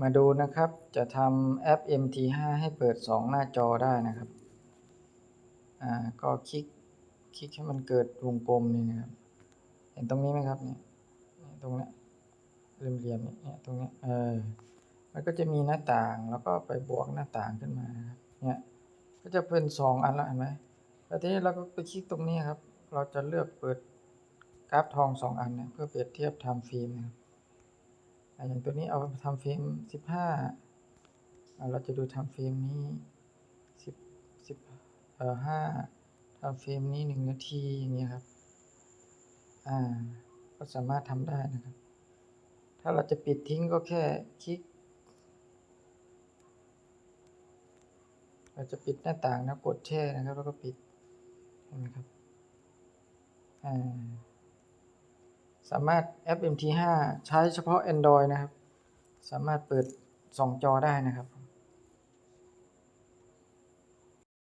มาดูนะครับ จะทำแอป MT5 ให้เปิด 2 หน้าจอได้นะครับ อ่า ก็คลิก คลิกให้มันเกิดวงกลมนี่นะครับ เห็นตรงนี้ไหมครับเนี่ย ตรงนี้เหลี่ยมเนี่ยเนี่ยตรงนี้ เออ มันก็จะมีหน้าต่าง แล้วก็ไปบวกหน้าต่างขึ้นมาครับ เนี่ย ก็จะเป็นสองอันละเห็นไหมแล้วทีนี้เราก็ไปคลิกตรงนี้ครับ เราจะเลือกเปิดกราฟทองสองอันเนี่ยเพื่อเปรียบเทียบไทม์ฟิล์มนะครับ อย่างตัวนี้เอาทำเฟิล์มสิบห้าเราจะดูทำเฟิล์มนี้สิบสิบเอ่อห้าทำฟิล์มนี้หนึ่งนาทีอย่างเงี้ยครับ อ่า ก็สามารถทำได้นะครับ ถ้าเราจะปิดทิ้งก็แค่คลิก เราจะปิดหน้าต่างนะกดแช่นะครับ แล้วก็ปิดเห็นไหมครับ อ่า สามารถแอป MT5 ใช้เฉพาะ Android นะครับ สามารถเปิด 2 จอได้นะครับ